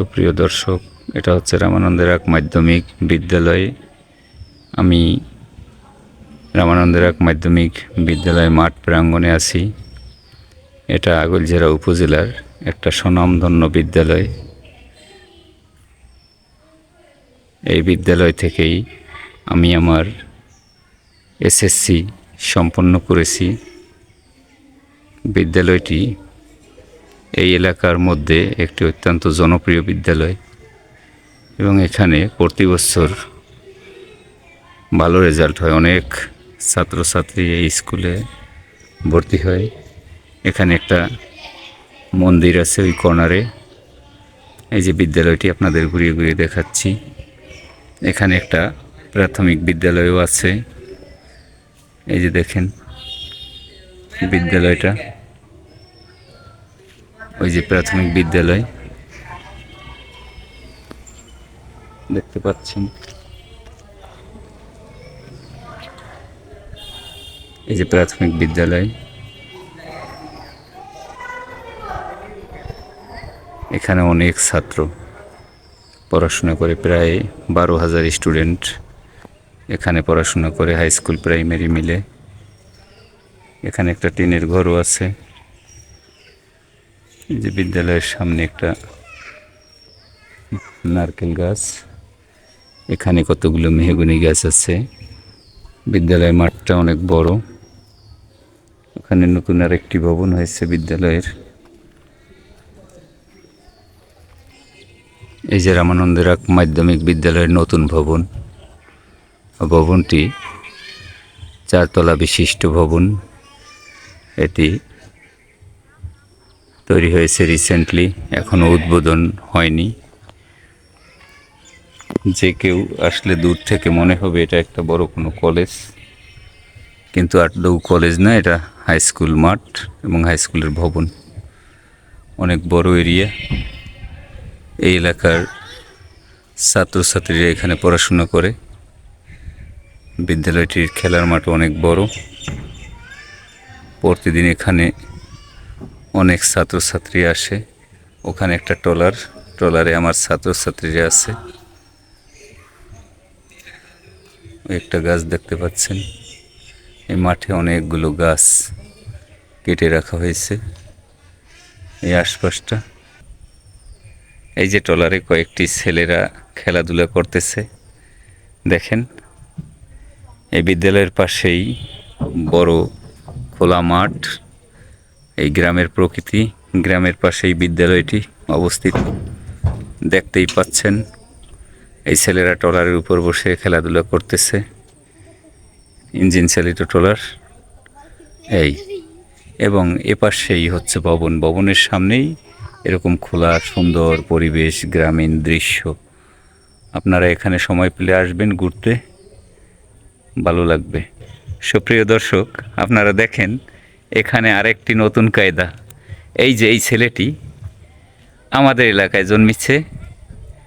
সুপ্রিয় দর্শক, এটা হচ্ছে রামানন্দের এক মাধ্যমিক বিদ্যালয়। আমি রামানন্দের এক মাধ্যমিক বিদ্যালয় মাঠ প্রাঙ্গণে আছি। এটা আগলঝেরা উপজেলার একটা স্বনামধন্য বিদ্যালয়। এই বিদ্যালয় থেকেই আমি আমার এসএসসি সম্পন্ন করেছি। বিদ্যালয়টি এই এলাকার মধ্যে একটি অত্যন্ত জনপ্রিয় বিদ্যালয় এবং এখানে প্রতি বছর ভালো রেজাল্ট হয়। অনেক ছাত্রছাত্রী এই স্কুলে ভর্তি হয়। এখানে একটা মন্দির আছে ওই কর্নারে। এই যে বিদ্যালয়টি আপনাদের ঘুরিয়ে ঘুরিয়ে দেখাচ্ছি। এখানে একটা প্রাথমিক বিদ্যালয়ও আছে। এই যে দেখেন বিদ্যালয়টা। ওই যে প্রাথমিক বিদ্যালয়। দেখতে পাচ্ছেন। এই যে প্রাথমিক বিদ্যালয়। এখানে অনেক ছাত্র পড়াশোনা করে, প্রায় বারো হাজার স্টুডেন্ট এখানে পড়াশোনা করে, হাই স্কুল, প্রাইমারি মিলে। এখানে একটা টিনের ঘরও আছে। যে বিদ্যালয়ের সামনে একটা নারকেল গাছ। এখানে কতগুলো মেহগুনি গাছ আছে। বিদ্যালয়ের মাঠটা অনেক বড়। ওখানে নতুন আর একটি ভবন হয়েছে বিদ্যালয়ের। এই যে রামানন্দের এক মাধ্যমিক বিদ্যালয়ের নতুন ভবন। ভবনটি চারতলা বিশিষ্ট ভবন। এটি তৈরি হয়েছে রিসেন্টলি এখনও উদ্বোধন হয়নি। যে কেউ আসলে দূর থেকে মনে হবে এটা একটা বড় কোনো কলেজ কিন্তু আটদৌ কলেজ না, এটা হাই স্কুল মাঠ এবং হাই স্কুলের ভবন। অনেক বড় এরিয়া এই এলাকার ছাত্রছাত্রীরা এখানে পড়াশোনা করে। বিদ্যালয়টির খেলার মাঠ অনেক বড়। প্রতিদিন এখানে অনেক ছাত্রছাত্রী আসে। ওখানে একটা ট্রলার, ট্রলারে আমার ছাত্রছাত্রীরা আছে। একটা গাছ দেখতে পাচ্ছেন। এই মাঠে অনেকগুলো গাছ কেটে রাখা হয়েছে। এই আশপাশটা। এই যে ট্রলারে কয়েকটি ছেলেরা খেলাধুলা করতেছে। দেখেন, এই বিদ্যালয়ের পাশেই বড় খোলা মাঠ। এই গ্রামের প্রকৃতি, গ্রামের পাশেই বিদ্যালয়টি অবস্থিত। দেখতেই পাচ্ছেন, এই ছেলেরা ট্রলারের উপর বসে খেলাধুলা করতেছে। ইঞ্জিন চালিত ট্রলার, এই, এবং এপাশেই হচ্ছে ভবন। ভবনের সামনেই এরকম খোলা, সুন্দর পরিবেশ, গ্রামীণ দৃশ্য। আপনারা এখানে সময় পেলে আসবেন ঘুরতে। ভালো লাগবে। সুপ্রিয় দর্শক, আপনারা দেখেন এখানে আরেকটি নতুন কায়দা। এই যে এই ছেলেটি আমাদের এলাকায় জন্মেছে,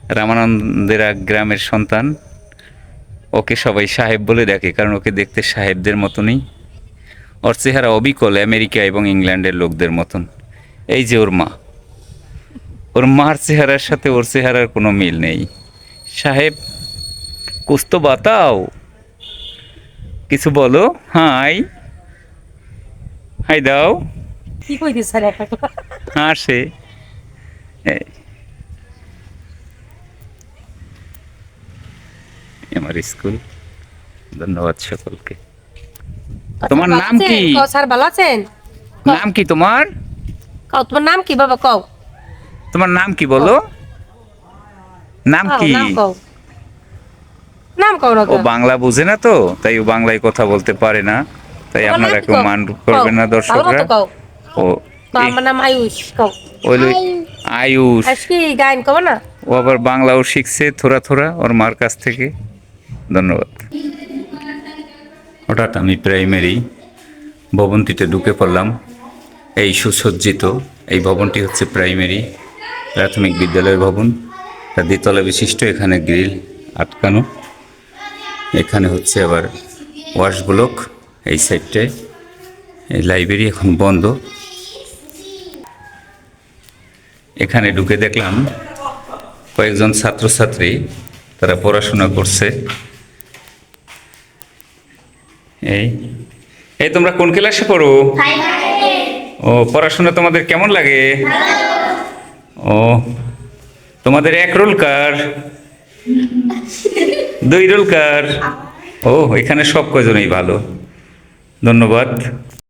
রামানন্দেরা গ্রামের সন্তান। ওকে সবাই সাহেব বলে ডাকে, কারণ ওকে দেখতে সাহেবদের মতনই। ওর চেহারা অবিকল আমেরিকা এবং ইংল্যান্ডের লোকদের মতন। এই যে ওর মা। ওর মার চেহারার সাথে ওর চেহারার কোনো মিল নেই। সাহেব, কুস্ত বাতাও। কিছু বলো, হাই। হাই দাও। কি স্যার একটা হাসে। আমার স্কুল। ধন্যবাদ সকলকে। তোমার নাম কি? স্যার ভালো আছেন? নাম কি তোমার? কও তোমার নাম কি বাবা কও। তোমার নাম কি বলো? নাম কি? নাম কও। নাম কও না ও বাংলা বুঝে না তো তাই ও বাংলায় কথা বলতে পারে না। তাই আপনারা কেউ মান করবেন না দর্শকরা। ও আমার নাম আয়ুষ কও। ওই আয়ুষ। আয়ুষ। কি গায়ন কও না? ও আবার বাংলাও শিখছে থোড়া থোড়া ওর মার কাছ থেকে। ধন্যবাদ। হঠাৎ আমি প্রাইমারি ভবনটিতে ঢুকে পড়লাম। এই সুসজ্জিত এই ভবনটি হচ্ছে প্রাইমারি প্রাথমিক বিদ্যালয়ের ভবন। তার দ্বিতলা বিশিষ্ট এখানে গ্রিল আটকানো। এখানে হচ্ছে আবার ওয়াশ ব্লক। এই সাইডটায় এই লাইব্রেরি এখন বন্ধ। এখানে ঢুকে দেখলাম কয়েকজন ছাত্রছাত্রী তারা পড়াশোনা করছে। এই এই, তোমরা কোন ক্লাসে পড়ো? ও, পড়াশোনা তোমাদের কেমন লাগে? ও, তোমাদের এক রোল কার? দুই রোল কার? ও, এখানে সব কজনই ভালো। ধন্যবাদ